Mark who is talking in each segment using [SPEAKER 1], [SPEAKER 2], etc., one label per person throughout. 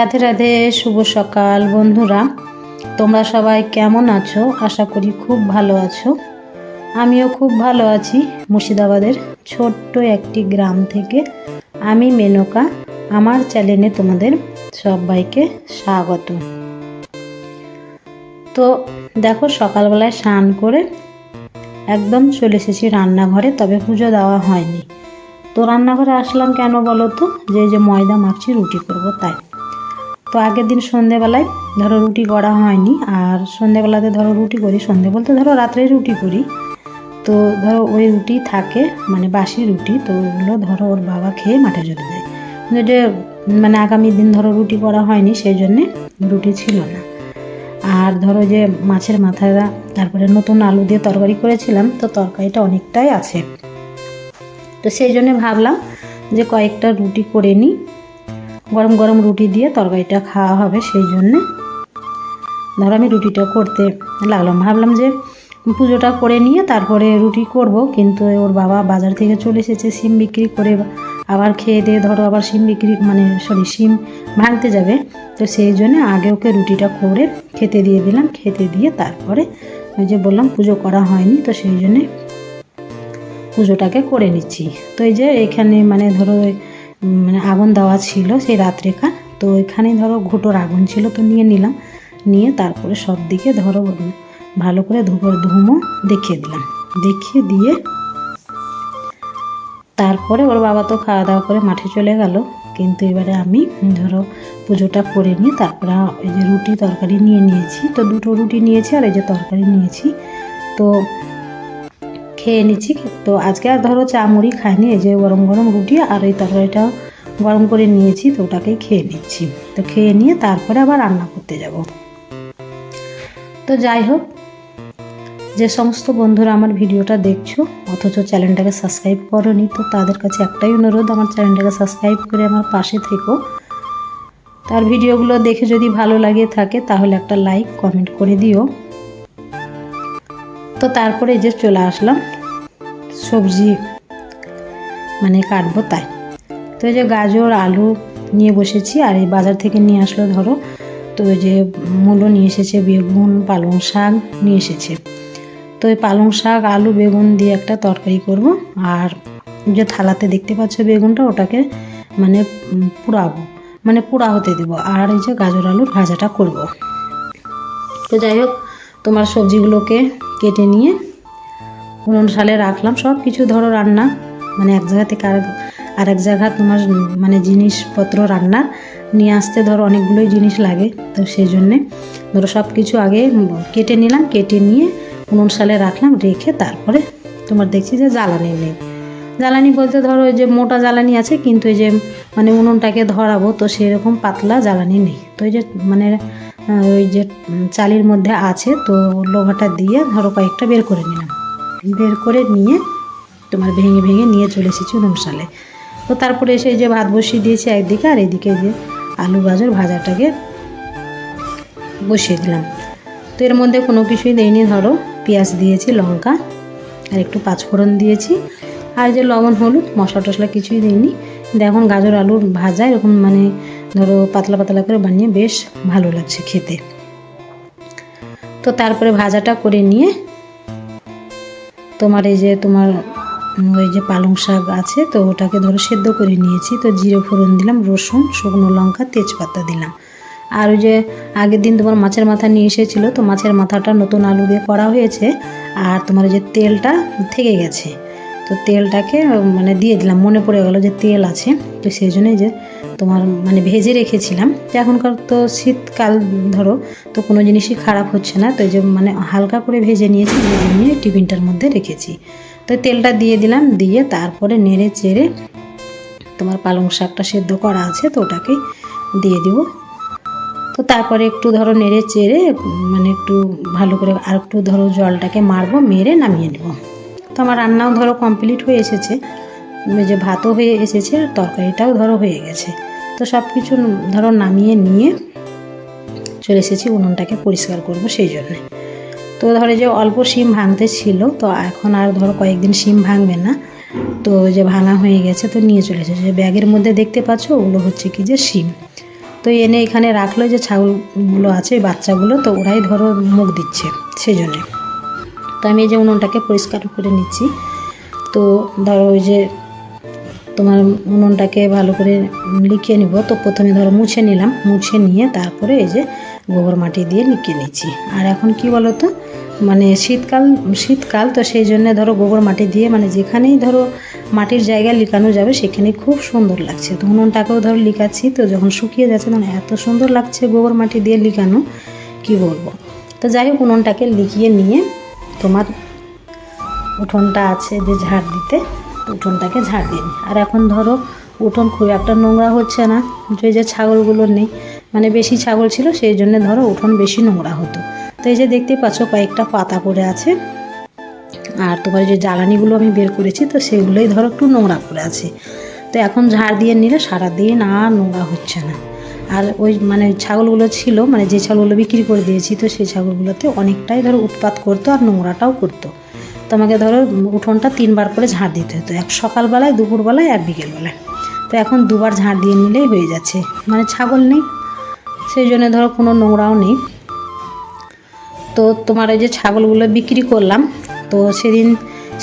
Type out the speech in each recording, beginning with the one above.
[SPEAKER 1] রাধে রাধে, শুভ সকাল বন্ধুরা। তোমরা সবাই কেমন আছো? আশা করি খুব ভালো আছো। আমিও খুব ভালো আছি মুর্শিদাবাদের ছোট্ট একটি গ্রাম থেকে। আমি মেনকা, আমার চ্যানেলে তোমাদের সবাইকে স্বাগত। তো দেখো সকালবেলায় স্নান করে একদম চলে এসেছি রান্নাঘরে, তবে পুজো দেওয়া হয়নি। তো রান্নাঘরে আসলাম কেন বলো তো? যে যে ময়দা মাখছি, রুটি করব, তাই। তো আগের দিন সন্ধেবেলায় ধরো রুটি করা হয়নি, আর সন্ধেবেলাতে ধরো রুটি করি, সন্ধে বলতে ধরো রাত্রে রুটি করি। তো ধরো ওই রুটি থাকে মানে বাসি রুটি, তো ওগুলো ধরো ওর বাবা খেয়ে মাঠে চলে যায়। যে মানে আগামী দিন ধরো রুটি করা হয়নি, সেই জন্যে রুটি ছিল না। আর ধরো যে মাছের মাথাটা তারপরে নতুন আলু দিয়ে তরকারি করেছিলাম, তো তরকারিটা অনেকটাই আছে। তো সেই জন্যে ভাবলাম যে কয়েকটা রুটি করে নিই গরম গরম রুটি দিয়ে তরকারিটা খাওয়া হবে সেই জন্যে। ধরো আমি রুটিটা করতে লাগলাম। ভাবলাম যে পুজোটা করে নিয়ে তারপরে রুটি করব, কিন্তু ওর বাবা বাজার থেকে চলে এসেছে, সিম বিক্রি করে আবার খেয়ে দিয়ে ধরো আবার সিম বিক্রি মানে সরি, সিম ভাঙতে যাবে। তো সেই জন্য আগে ওকে রুটিটা করে খেতে দিয়ে দিলাম, খেতে দিয়ে তারপরে ওই যে বললাম পুজো করা হয়নি, তো সেই জন্যে পুজোটাকে করে নিচ্ছি। তো এই যে এখানে মানে ধরো মানে আগুন দেওয়া ছিল সেই রাত্রেকার তো ওইখানে ধরো ঘুটোর আগুন ছিল, তো নিয়ে নিলাম। নিয়ে তারপরে সব দিকে ধরো ভালো করে ধুপোর ধুমো দেখিয়ে দিলাম। দেখিয়ে দিয়ে তারপরে ওর বাবা তো খাওয়া দাওয়া করে মাঠে চলে গেল। কিন্তু এবারে আমি ধরো পুজোটা করে নিয়ে তারপরে এই যে রুটি তরকারি নিয়ে নিয়েছি। তো দুটো রুটি নিয়েছি আর এই যে তরকারি নিয়েছি। তো খেয়ে নিচ্ছি। তো আজকে আর ধরো চা মুড়ি খাইনি, এই যে গরম গরম রুটি আর এই তরকারিটাও গরম করে নিয়েছি, তো ওটাকেই খেয়ে নিচ্ছি। তো খেয়ে নিয়ে তারপরে আবার রান্না করতে যাব। তো যাই হোক, যে সমস্ত বন্ধুরা আমার ভিডিওটা দেখছ, অথচ চ্যানেলটাকে সাবস্ক্রাইব করোনি, তো তাদের কাছে একটাই অনুরোধ, আমার চ্যানেলটাকে সাবস্ক্রাইব করে আমার পাশে থেকো। তার ভিডিওগুলো দেখে যদি ভালো লাগে থাকে, তাহলে একটা লাইক, কমেন্ট করে দিও। তো তারপরে যে চলে আসলাম সবজি মানে কাটবো তাই। তো এই যে গাজর, আলু নিয়ে বসেছি আর এই বাজার থেকে নিয়ে আসলো ধরো। তো এই যে মূলো নিয়ে এসেছে, বেগুন, পালং শাক নিয়ে এসেছে। তো এই পালং শাক, আলু, বেগুন দিয়ে একটা তরকারি করব। আর যে থালাতে দেখতে পাচ্ছ বেগুনটা, ওটাকে মানে পুড়াবো মানে পোড়া হতে দেবো। আর এই যে গাজর, আলুর ভাজাটা করব। তো যাই হোক তোমার সবজিগুলোকে কেটে নিয়ে উনুন সালে রাখলাম। সব কিছু ধরো রান্না মানে এক জায়গা থেকে আর আর এক জায়গা তোমার মানে জিনিসপত্র রান্না নিয়ে আসতে ধরো অনেকগুলোই জিনিস লাগে। তো সেই জন্যে ধরো সব কিছু আগে কেটে নিলাম, কেটে নিয়ে উনুন সালে রাখলাম, রেখে তারপরে তোমার দেখছি যে জ্বালানি নেই। জ্বালানি বলতে ধরো ওই যে মোটা জ্বালানি আছে, কিন্তু এই যে মানে উনুনটাকে ধরাবো, তো সেরকম পাতলা জ্বালানি নেই। তো ওই যে মানে ওই যে চালির মধ্যে আছে, তো লোহাটা দিয়ে ধরো কয়েকটা বের করে নিলাম। বের করে নিয়ে তোমার ভেঙে ভেঙে নিয়ে চলে এসেছি উনুন সালে তো তারপরে এসে যে ভাত বসিয়ে দিয়েছি একদিকে, আর এদিকে যে আলু গাজর ভাজাটাকে বসিয়ে দিলাম। তো এর মধ্যে কোনো কিছুই দেইনি, ধরো পেঁয়াজ দিয়েছি, লঙ্কা, আর একটু পাঁচফোড়ন দিয়েছি। আর যে লবণ, হলুদ, মশলা টশলা কিছুই দিইনি। এখন গাজর, আলুর ভাজা, এরকম মানে ধরো পাতলা পাতলা করে বানিয়ে বেশ ভালো লাগছে খেতে। তো তারপরে ভাজাটা করে নিয়ে তোমার এই যে তোমার ওই যে পালং শাক আছে, তো ওটাকে ধরো সেদ্ধ করে নিয়েছি। তো জিরে ফোড়ন দিলাম, রসুন, শুকনো লঙ্কা, তেজপাতা দিলাম। আর ওই যে আগের দিন তোমার মাছের মাথা নিয়ে এসেছিল, তো মাছের মাথাটা নতুন আলু দিয়ে করা হয়েছে, আর তোমার ওই যে তেলটা থেকে গেছে। তো তেলটাকে মানে দিয়ে দিলাম। মনে পড়ে গেল যে তেল আছে। তো সেই জন্যই যে তোমার মানে ভেজে রেখেছিলাম। তো এখনকার তো শীতকাল, ধরো, তো কোনো জিনিসই খারাপ হচ্ছে না। তো যে মানে হালকা করে ভেজে নিয়েছি, ভেজে নিয়ে টিফিনটার মধ্যে রেখেছি। তো তেলটা দিয়ে দিলাম, দিয়ে তারপরে নেড়ে চেড়ে তোমার পালং শাকটা সেদ্ধ করা আছে, তো ওটাকে দিয়ে দিব। তো তারপরে একটু ধরো নেড়ে চেড়ে মানে একটু ভালো করে আর একটু ধরো জলটাকে মারবো, মেরে নামিয়ে নেব। তো আমার রান্নাও ধরো কমপ্লিট হয়ে এসেছে। যে ভাতও হয়ে এসেছে, আর তরকারিটাও ধরো হয়ে গেছে। তো সব কিছু ধরো নামিয়ে নিয়ে চলে এসেছি, উনুনটাকে পরিষ্কার করব সেই জন্যে। তো ধরো যে অল্প শিম ভাঙতে ছিল, তো এখন আর ধরো কয়েকদিন শিম ভাঙবে না। তো যে ভাঙা হয়ে গেছে, তো নিয়ে চলে এসেছে। যে ব্যাগের মধ্যে দেখতে পাচ্ছ, ওগুলো হচ্ছে কি যে শিম। তো এনে এখানে রাখল যে ছাগলগুলো আছে বাচ্চাগুলো, তো ওরাই ধরো মুখ দিচ্ছে, সেই জন্যে। তো আমি এই যে উনুনটাকে পরিষ্কার করে নিচ্ছি। তো ধরো ওই যে তোমার উনুনটাকে ভালো করে লিখিয়ে নিব। তো প্রথমে ধরো মুছে নিলাম। মুছে নিয়ে তারপরে এই যে গোবর মাটি দিয়ে লিখিয়ে নিচ্ছি। আর এখন কি বলো তো মানে শীতকাল শীতকাল তো সেই জন্য ধরো গোবর মাটি দিয়ে মানে যেখানেই ধরো মাটির জায়গায় লিখানো যাবে সেখানে খুব সুন্দর লাগছে। তো উনুনটাকেও ধরো লিখাচ্ছি তো যখন শুকিয়ে যাচ্ছে তখন এত সুন্দর লাগছে গোবর মাটি দিয়ে লিখানো কি বলব? তো যাই হোক, উনুনটাকে লিখিয়ে নিয়ে তোমার উঠোনটা আছে যে ঝাড় দিতে, উঠোনটাকে ঝাড় দিন আর এখন ধরো উঠোন খুব একটা নোংরা হচ্ছে না, যে যে ছাগলগুলো নেই মানে বেশি ছাগল ছিল সেই জন্য ধরো উঠোন বেশি নোংরা হতো। তো এই যে দেখতেই পাচ্ছ কয়েকটা পাতা পড়ে আছে, আর তোমার যে জ্বালানিগুলো আমি বের করেছি, তো সেগুলোই ধরো একটু নোংরা পড়ে আছে। তো এখন ঝাড় দিয়ে নিলে সারাদিন আর নোংরা হচ্ছে না। আর ওই মানে ছাগলগুলো ছিল মানে যে ছাগলগুলো বিক্রি করে দিয়েছি, তো সেই ছাগলগুলোতে অনেকটাই ধরো উৎপাত করতো আর নোংরাটাও করতো। তো আমাকে ধরো উঠোনটা তিনবার করে ঝাঁট দিতে হতো, এক সকালবেলায়, দুপুরবেলায় আর বিকেলবেলায়। তো এখন দুবার ঝাঁট দিয়ে নিলেই হয়ে যাচ্ছে মানে ছাগল নেই, সেই জন্য ধরো কোনো নোংরাও নেই। তো তোমার ওই যে ছাগলগুলো বিক্রি করলাম, তো সেদিন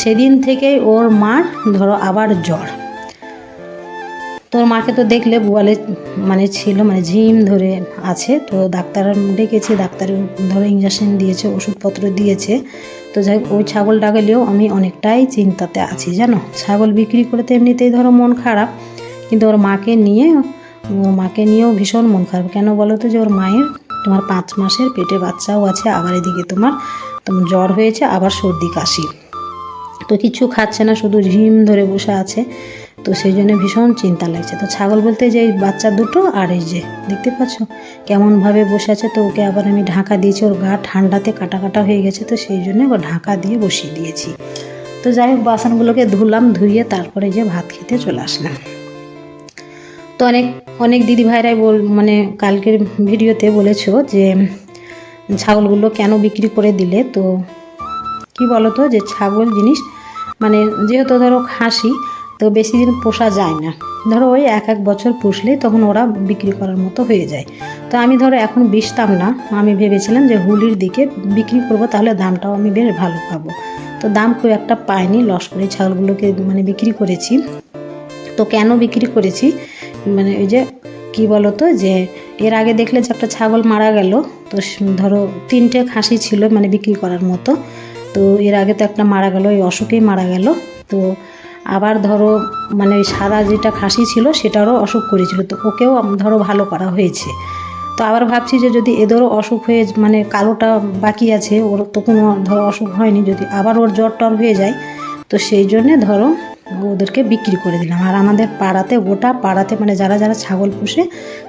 [SPEAKER 1] সেদিন থেকেই ওর মার ধরো আবার জ্বর। তোর মাকে তো দেখলে বোয়ালে মানে ছিল মানে ঝিম ধরে আছে, তো ডাক্তার ডেকেছে, ডাক্তার ধরো ইঞ্জেকশন দিয়েছে, ওষুধপত্র দিয়েছে। তো যাই ওই ছাগলটা গেলেও আমি অনেকটাই চিন্তাতে আছি, জানো? ছাগল বিক্রি করে তো এমনিতেই ধরো মন খারাপ, কিন্তু ওর মাকে নিয়ে, ওর মাকে নিয়েও ভীষণ মন খারাপ। কেন বলো তো যে ওর মায়ের তোমার পাঁচ মাসের পেটে বাচ্চাও আছে, আবার এদিকে তোমার তোমার জ্বর হয়েছে, আবার সর্দি কাশি। তো কিছু খাচ্ছে না, শুধু ঝিম ধরে বসে আছে। তো সেই জন্য ভীষণ চিন্তা লাগছে। তো ছাগল বলতে যে বাচ্চা দুটো আর এই যে, দেখতে পাচ্ছ? কেমনভাবে বসে আছে তো ওকে আবার আমি ঢাকা দিয়েছি, ওর গা ঠান্ডাতে কাটা কাটা হয়ে গেছে তো সেই জন্য ও ঢাকা দিয়ে বসিয়ে দিয়েছি। তো যাই হোক, বাসনগুলোকে ধুলাম, ধুয়ে তারপরে যে ভাত খেতে চলে আসলাম। তো অনেক অনেক দিদি ভাইরাই বল মানে কালকের ভিডিওতে বলেছ যে ছাগলগুলো কেন বিক্রি করে দিলে? তো কি বলো তো যে ছাগল জিনিস মানে যেহেতু ধরো খাসি তো বেশি দিন পোষা যায় না। ধরো ওই এক এক বছর পুষলে তখন ওরা বিক্রি করার মতো হয়ে যায়। তো আমি ধরো এখন বিষতাম না। আমি ভেবেছিলাম যে হুলির দিকে বিক্রি করব, তাহলে দামটাও আমি বেশ ভালো পাবো। তো দাম খুব একটা পাইনি লস করে ছাগলগুলোকে মানে বিক্রি করেছি। তো কেন বিক্রি করেছি? মানে ওই যে কি বলতো যে এর আগে দেখলে যে একটা ছাগল মারা গেল, তো ধরো তিনটে খাসি ছিল মানে বিক্রি করার মতো। তো এর আগে তো একটা মারা গেল, ওই অসুখেই মারা গেল। তো আবার ধরো মানে সাদা যেটা খাসি ছিল সেটারও অসুখ করেছিল, তো ওকেও ধরো ভালো করা হয়েছে। তো আবার ভাবছি যে যদি এদেরও অসুখ হয়ে মানে কালোটা বাকি আছে, ওর তো কোনো ধরো অসুখ হয়নি, যদি আবার ওর জ্বর টর হয়ে যায়, তো সেই জন্যে ধরো ওদেরকে বিক্রি করে দিলাম। আর আমাদের পাড়াতে, গোটা পাড়াতে মানে যারা যারা ছাগল পুষে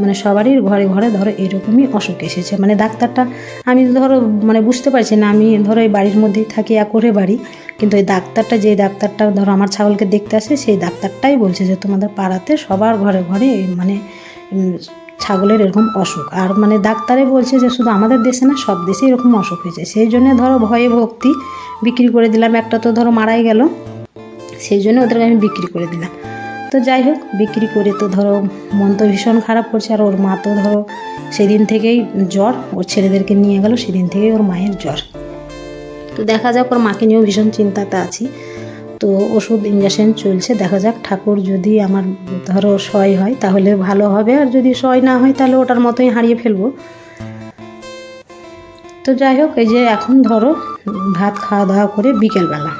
[SPEAKER 1] মানে সবারই ঘরে ঘরে ধরো এরকমই অসুখ এসেছে। মানে ডাক্তারটা, আমি ধরো মানে বুঝতে পারছি না, আমি ধরো এই বাড়ির মধ্যেই থাকি এক করে বাড়ি। কিন্তু এই ডাক্তারটা, যে ডাক্তারটা ধরো আমার ছাগলকে দেখতে আসে, সেই ডাক্তারটাই বলছে যে তোমাদের পাড়াতে সবার ঘরে ঘরে মানে ছাগলের এরকম অসুখ। আর মানে ডাক্তারে বলছে যে শুধু আমাদের দেশে না, সব দেশে এরকম অসুখ হয়েছে। সেই জন্য ধরো ভয়ে ভক্তি বিক্রি করে দিলাম। একটা তো ধরো মারাই গেল। সেই জন্য ওদেরকে আমি বিক্রি করে দিলাম। তো যাই হোক, বিক্রি করে তো ধরো মন তো ভীষণ খারাপ করছে, আর ওর মা তো ধরো সেদিন থেকেই জ্বর, ওর ছেলেদেরকে নিয়ে গেল, সেদিন থেকেই ওর মায়ের জ্বর। তো দেখা যাক, ওর মাকে নিয়েও ভীষণ চিন্তাতে আছি। তো ওষুধ ইঞ্জেকশন চলছে, দেখা যাক ঠাকুর যদি আমার ধরো সয় হয়, তাহলে ভালো হবে, আর যদি সয় না হয়, তাহলে ওটার মতোই হারিয়ে ফেলব। তো যাই হোক, এই যে এখন ধরো ভাত খাওয়া দাওয়া করে বিকেলবেলা।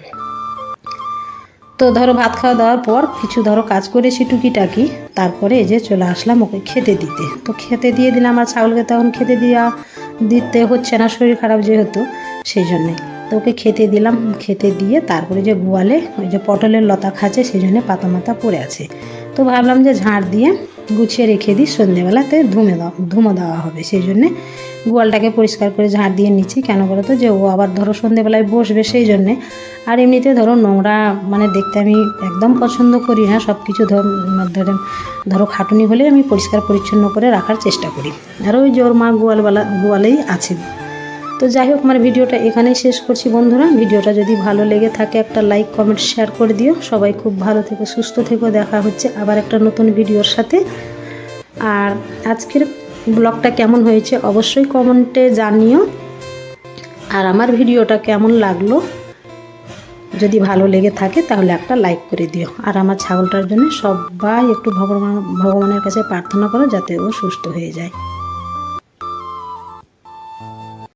[SPEAKER 1] তো ধরো ভাত খাওয়া দাওয়ার পর কিছু ধরো কাজ করেছি টুকিটাকি, তারপরে এই যে চলে আসলাম ওকে খেতে দিতে। তো খেতে দিয়ে দিলাম, আর ছাগলকে তখন খেতে দেওয়া দিতে হচ্ছে না, শরীর খারাপ যেহেতু, সেই জন্যে। তো ওকে খেতে দিলাম, খেতে দিয়ে তারপরে যে গোয়ালে ওই যে পটলের লতা খাচ্ছে, সেই জন্য পাতা মাথা পড়ে আছে। তো ভাবলাম যে ঝাড় দিয়ে গুছিয়ে রেখে দিই, সন্ধেবেলাতে ধুমে দেওয়া ধুমো দেওয়া হবে, সেই জন্যে গোয়ালটাকে পরিষ্কার করে ঝাড় দিয়ে নিচ্ছি। কেন বলো তো? যে ও আবার ধরো সন্ধেবেলায় বসবে সেই জন্যে। আর এমনিতে ধরো নোংরা মানে দেখতে আমি একদম পছন্দ করি না। সব কিছু ধর, ধরে, ধরো খাটুনি হলে আমি পরিষ্কার পরিচ্ছন্ন করে রাখার চেষ্টা করি। আর ওই যে ওর মা গোয়ালবেলা, গোয়ালেই আছে। তো যাই হোক আমার ভিডিওটা এখানেই শেষ করছি বন্ধুরা। ভিডিওটা যদি ভালো লেগে থাকে, একটা লাইক, কমেন্ট, শেয়ার করে দিও। সবাই খুব ভালো থেকো, সুস্থ থেকো। দেখা হচ্ছে আবার একটা নতুন ভিডিওর সাথে। আর আজকের ব্লগটা কেমন হয়েছে অবশ্যই কমেন্টে জানিও। আর আমার ভিডিওটা কেমন লাগল, যদি ভালো লেগে থাকে তাহলে একটা লাইক করে দিও। আর আমার ছাগলটার জন্য সবাই একটু ভগবান ভগবানের কাছে প্রার্থনা করো যাতে ও সুস্থ হয়ে যায়।